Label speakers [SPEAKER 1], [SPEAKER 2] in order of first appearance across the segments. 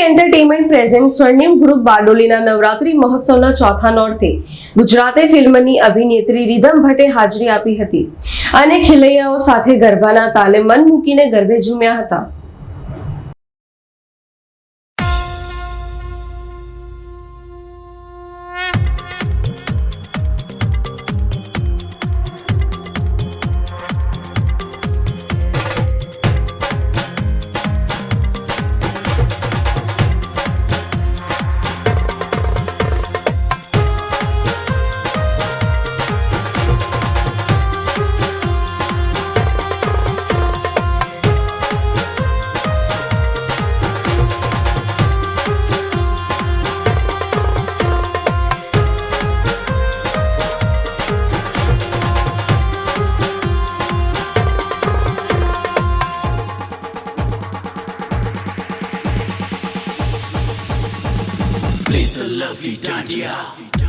[SPEAKER 1] Entertainment present Swarnim group બારડોલીના નવરાત્રી મહોત્સવના ચોથા નોરતે ગુજરાતી ફિલ્મની અભિનેત્રી રીધમ ભટ્ટે હાજરી આપી હતી અને ખેલૈયાઓ સાથે ગરબાના તાલે મન મૂકીને ગરબે ઝૂમ્યા હતા Di 掉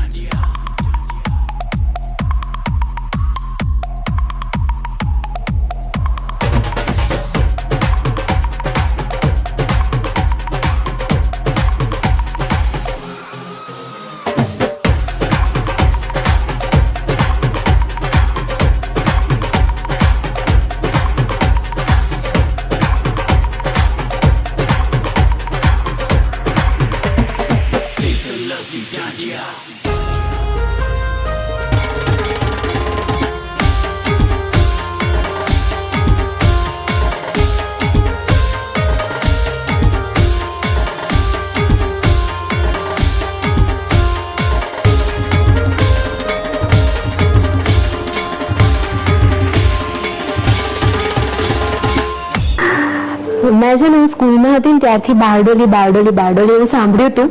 [SPEAKER 2] મેં છે ને હું સ્કૂલમાં હતી ને ત્યારથી બારડોલી બારડોલી બારડોલી એવું સાંભળ્યું હતું.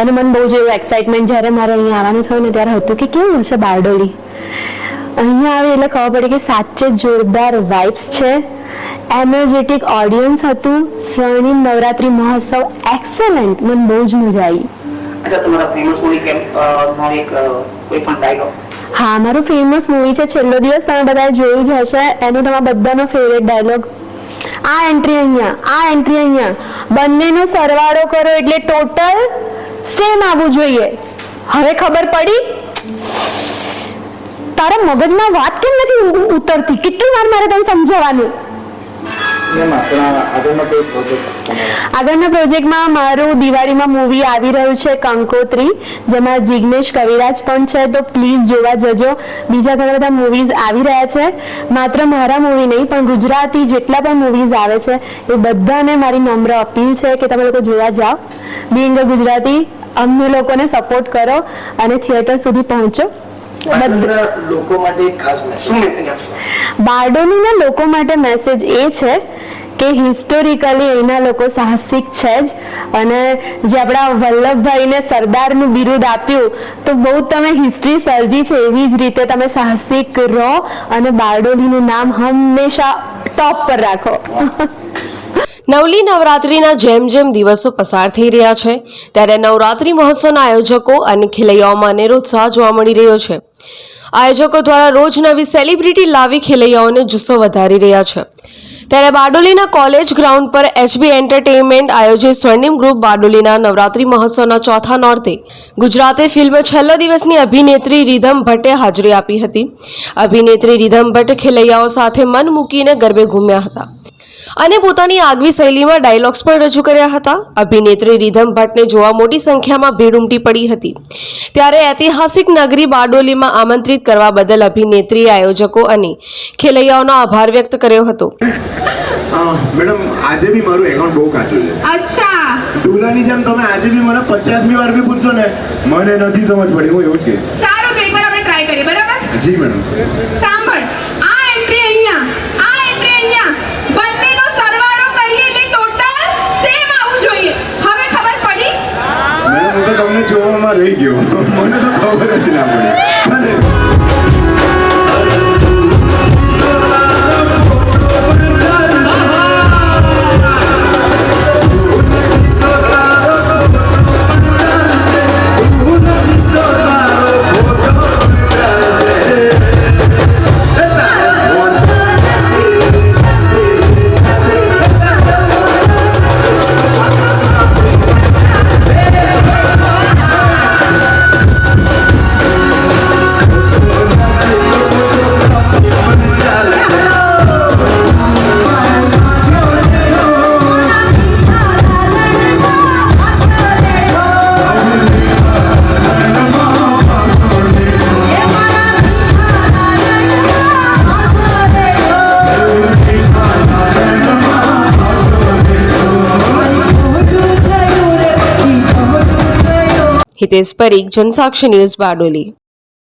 [SPEAKER 2] અને મને બહુ જ એવું એક્સાઇટમેન્ટ જ્યારે મારે અહીંયા આવવાનું થયું ને ત્યારે હતું કે કેવું હશે બારડોલી. અહીંયા આવે એટલે ખબર પડી કે સાચે જ જોરદાર વાઇબ્સ છે. એનર્જેટિક ઓડિયન્સ હતું. સ્વર્ણિમ નવરાત્રી મહોત્સવ એક્સલન્ટ મને બહુ જ મજા આવી.
[SPEAKER 3] અચ્છા તમારા ફેમસ મૂવી કેમ? નો એક કોઈ પણ ડાયલોગ
[SPEAKER 2] હા મારું ફેમસ મૂવી છે. છેલ્લો દિવસ તમે બધા જોયું જ હશે. એનો તમારા બધાનો ફેવરેટ ડાયલોગ આ એન્ટ્રી અહીંયા, આ એન્ટ્રી અહીંયા. બંનેનો સરવાળો કરો એટલે ટોટલ સેમ આવવું જોઈએ. હવે ખબર પડી? તારા મગજમાં વાત કેમ નથી ઉતરતી? કેટલી વાર મારે તને સમજાવવાનું?
[SPEAKER 4] આગળનો
[SPEAKER 2] પ્રોજેક્ટમાં મારું દિવાળીમાં મૂવી આવી રહ્યું છે કંકોત્રી જેમાં જિગ્નેશ કવિરાજ પણ છે તો પ્લીઝ જોવા જજો. બીજા ઘણા બધા મૂવીઝ આવી રહ્યા છે. માત્ર મારા મૂવી નહીં પણ ગુજરાતી જેટલા પણ મૂવીઝ આવે છે એ બધાને મારી નમ્ર અપીલ છે કે તમે લોકો જોવા જાઓ. બિંગ ગુજરાતી અમને લોકોને સપોર્ટ કરો અને થિયેટર સુધી પહોંચો.
[SPEAKER 4] લોકો માટે ખાસ મેસેજ
[SPEAKER 2] બારડોલીના લોકો માટે મેસેજ એ છે કે હિસ્ટોરિકલી એના લોકો સાહસિક છે જ. અને જે આપણા વલ્લભભાઈને સરદારનું બિરુદ આપ્યું, તો બહુ તમે હિસ્ટ્રી સર્જી છે એવી જ રીતે તમે સાહસિક રહો અને બારડોલીનું નામ હંમેશા ટોપ પર રાખો.
[SPEAKER 1] નવલી નવરાત્રિના જેમ જેમ દિવસો પસાર થઈ રહ્યા છે, ત્યારે નવરાત્રિ મહોત્સવના આયોજકો અને ખેલૈયાઓમાં અનેરો ઉત્સાહ જોવા મળી રહ્યો છે. આયોજકો દ્વારા રોજ નવી સેલિબ્રિટી લાવી ખેલૈયાઓને જુસ્સો વધારી રહ્યા છે. ત્યારે બારડોલીના કોલેજ ગ્રાઉન્ડ પર એચબી એન્ટરટેનમેન્ટ આયોજિત સ્વર્ણિમ ગ્રુપ બારડોલીના નવરાત્રી મહોત્સવના ચોથા નોર્તે ગુજરાતે ફિલ્મ છેલ્લો દિવસની અભિનેત્રી રીધમ ભટ્ટે હાજરી આપી હતી. અભિનેત્રી રીધમ ભટ્ટ ખેલૈયાઓ સાથે મન મૂકીને ગરબે ઘૂમ્યા હતા. અને પોતાની આગવી શૈલીમાં ડાયલોગ્સ પણ રજૂ કર્યા હતા. અભિનેત્રી રીધમ ભટ્ટને જોવા મોટી સંખ્યામાં ભીડ ઉમટી પડી હતી. ત્યારે ઐતિહાસિક નગરી બારડોલીમાં આમંત્રિત કરવા બદલ અભિનેત્રી આયોજકો અને ખેલૈયાઓનો આભાર વ્યક્ત કર્યો હતો.
[SPEAKER 5] મેડમ આજે બી મારું એકાઉન્ટ બહુ કાચું છે.
[SPEAKER 6] અચ્છા.
[SPEAKER 5] દુલાની જેમ તમે આજે બી મને પચાસમી વાર બી પૂછશો ને મને નથી સમજ પડી હું એવું જ કહીશ.
[SPEAKER 6] સારું તો એકવાર આપણે ટ્રાય કરીએ બરાબર?
[SPEAKER 5] જી મેડમ.
[SPEAKER 6] સાંભળ આ એન્ટ્રી અહીંયા આ એન્ટ્રી અહીંયા બંનેનો સરવાળો કરીએ એટલે ટોટલ સેમ આવવું જોઈએ હવે ખબર પડી
[SPEAKER 5] મેડમ જોવામાં રહી ગયો. મને તો ખબર જ ના પડી.
[SPEAKER 1] હિતેશ પરીખ જનસાક્ષી ન્યૂઝ બારડોલી.